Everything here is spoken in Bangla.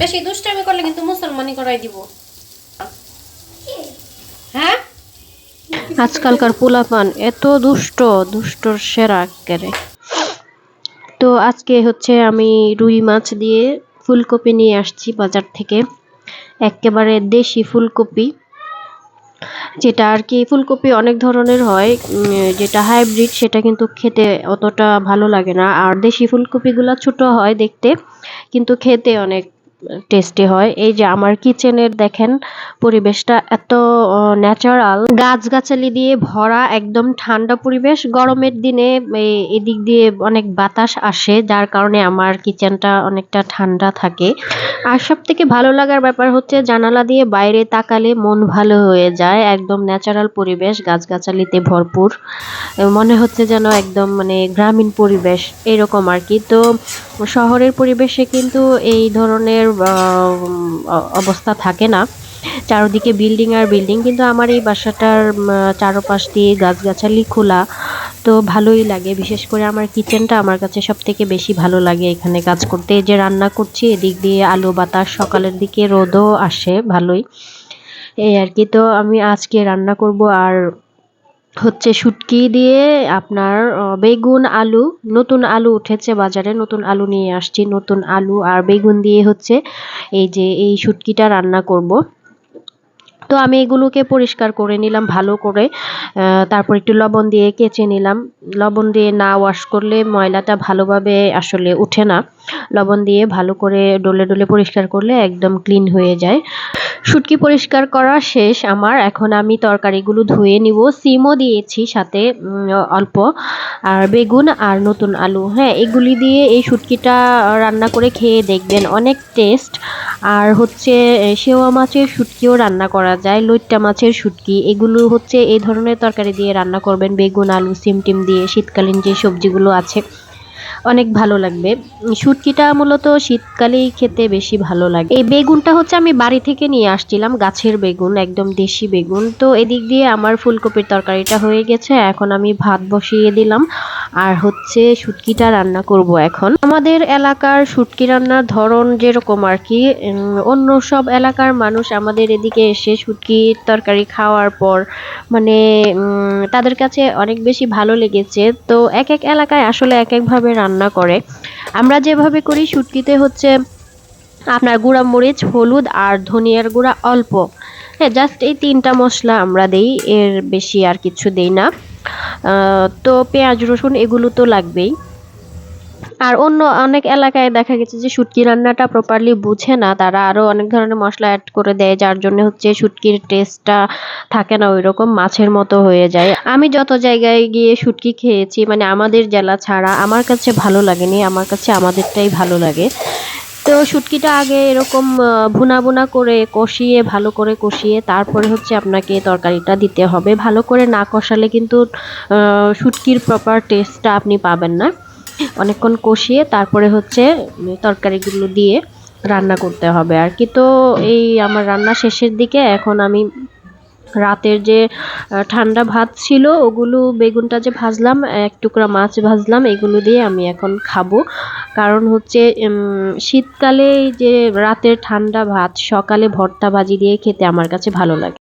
বেশি দুষ্টামি করলে কিন্তু মুসলমানি করাই দিব। হ্যাঁ? আজকালকার পোলাপান এত দুষ্ট, দুষ্টর সেরা একেবারে। তো আজকে হচ্ছে আমি রুই মাছ দিয়ে ফুলকপি নিয়ে আসছি বাজার থেকে। একেবারে দেশি ফুলকপি, যেটা আর কি ফুলকপি অনেক ধরনের হয় যেটা হাইব্রিড সেটা কিন্তু খেতে অতটা ভালো লাগে না। আর দেশি ফুলকপিগুলো ছোট হয় দেখতে, কিন্তু খেতে অনেক টেস্টি হয়। এই যে আমার কিচেনের দেখেন পরিবেশটা এত ন্যাচারাল গাছগাছালি দিয়ে ভরা, একদম ঠান্ডা পরিবেশ। গরমের দিনে এদিক দিয়ে অনেক বাতাস আসে, যার কারণে আমার কিচেনটা অনেকটা ঠান্ডা থাকে। আর সব থেকে ভালো লাগার ব্যাপার হচ্ছে, জানালা দিয়ে বাইরে তাকালে মন ভালো হয়ে যায়, একদম ন্যাচারাল পরিবেশ, গাছগাছালিতে ভরপুর। মনে হচ্ছে যেন একদম মানে গ্রামীণ পরিবেশ, এরকম আর কি। তো শহরের পরিবেশে কিন্তু এই ধরনের অবস্থা থাকে না। চারদিকে বিল্ডিং আর বিল্ডিং, কিন্তু আমার এই বাসাটার চারপাশ দিয়ে গাছগাছালি খোলা। তো ভালোই লাগে। বিশেষ করে আমার কিচেনটা আমার কাছে সব থেকে বেশি ভালো লাগে এখানে কাজ করতে। যে রান্না করছি, এদিক দিয়ে আলো বাতাস, সকালের দিকে রোদও আসে ভালোই। এই আর কি, তো আমি আজকে রান্না করব আর হচ্ছে শুটকি দিয়ে আপনার বেগুন আলু, নতুন আলু উঠেছে বাজারে, নতুন আলু নিয়ে আসছি, নতুন আলু আর বেগুন দিয়ে হচ্ছে এই যে এই শুটকিটা রান্না করব। তো আমি এগুলোকে পরিষ্কার করে নিলাম ভালো করে। তারপর একটু লবণ দিয়ে কেচে নিলাম। লবণ দিয়ে না ওয়াশ করলে ময়লাটা ভালোভাবে আসলে ওঠে না। লবণ দিয়ে ভালো করে ডলে ডলে পরিষ্কার করলে একদম ক্লিন হয়ে যায়। শুটকি পরিষ্কার করা শেষ আমার। এখন আমি তরকারিগুলো ধুয়ে নিব। সিমও দিয়েছি সাথে অল্প। আর বেগুন আর নতুন আলু। হ্যাঁ এগুলি দিয়ে এই শুটকিটা রান্না করে খেয়ে দেখবেন। অনেক টেস্ট আর হচ্ছে সেওয়া মাছের শুটকিও রান্না করা যায়, লইট্টা মাছের শুটকি, এগুলো হচ্ছে এই ধরনের তরকারি দিয়ে রান্না করবেন, বেগুন, আলু, সিম টিম দিয়ে শীতকালীন যে সবজিগুলো আছে। অনেক ভালো লাগবে। শুটকিটা মূলত শীতকালেই খেতে বেশি ভালো লাগে। এই বেগুনটা হচ্ছে আমি বাড়ি থেকে নিয়ে আসছিলাম, গাছের বেগুন, একদম দেশি বেগুন। তো এদিক দিয়ে আমার ফুলকপির তরকারিটা হয়ে গেছে, এখন আমি ভাত বসিয়ে দিলাম। আর হচ্ছে শুটকিটা রান্না করব এখন। আমাদের এলাকার শুটকি রান্নার ধরন যেরকম আর কি অন্য সব এলাকার মানুষ আমাদের এদিকে এসে শুটকির তরকারি খাওয়ার পর মানে তাদের কাছে অনেক বেশি ভালো লেগেছে। তো এক এক এলাকায় আসলে এক একভাবে রান্না করে। আমরা যেভাবে করি শুটকিতে হচ্ছে আপনার গুঁড়া মরিচ, হলুদ আর ধনিয়ার গুঁড়া অল্প। হ্যাঁ জাস্ট এই তিনটা মশলা আমরা দেই, এর বেশি আর কিছু দেই না। তো পেঁয়াজ, রসুন এগুলো তো লাগবেই। আর অন্য অনেক এলাকায় দেখা গেছে যে শুটকি রান্নাটা প্রপারলি বুঝে না, তারা আরও অনেক ধরনের মশলা অ্যাড করে দেয়, যার জন্য হচ্ছে শুটকির টেস্টটা থাকে না, ওইরকম মাছের মতো হয়ে যায়। আমি যত জায়গায় গিয়ে শুটকি খেয়েছি মানে আমাদের জেলা ছাড়া আমার কাছে ভালো লাগেনি, আমার কাছে আমাদেরটাই ভালো লাগে। তো শুটকিটা আগে এরকম ভুনা ভুনা করে কষিয়ে, ভালো করে কষিয়ে তারপরে হচ্ছে আপনাকে তরকারিটা দিতে হবে। ভালো করে না কষালে কিন্তু শুটকির প্রপার টেস্টটা আপনি পাবেন না। অনেকক্ষণ কষিয়ে তারপরে হচ্ছে তরকারিগুলো দিয়ে রান্না করতে হবে আর কি। তো এই আমার রান্না শেষের দিকে এখন আমি রাতের যে ঠান্ডা ভাত ছিল, ওগুলো বেগুনটা যে ভাজলাম, এক টুকরা মাছ ভাজলাম, এগুলো দিয়ে আমি এখন খাব। কারণ হচ্ছে শীতকালে যে রাতের ঠান্ডা ভাত, সকালে ভর্তা ভাজি দিয়ে খেতে আমার কাছে ভালো লাগে।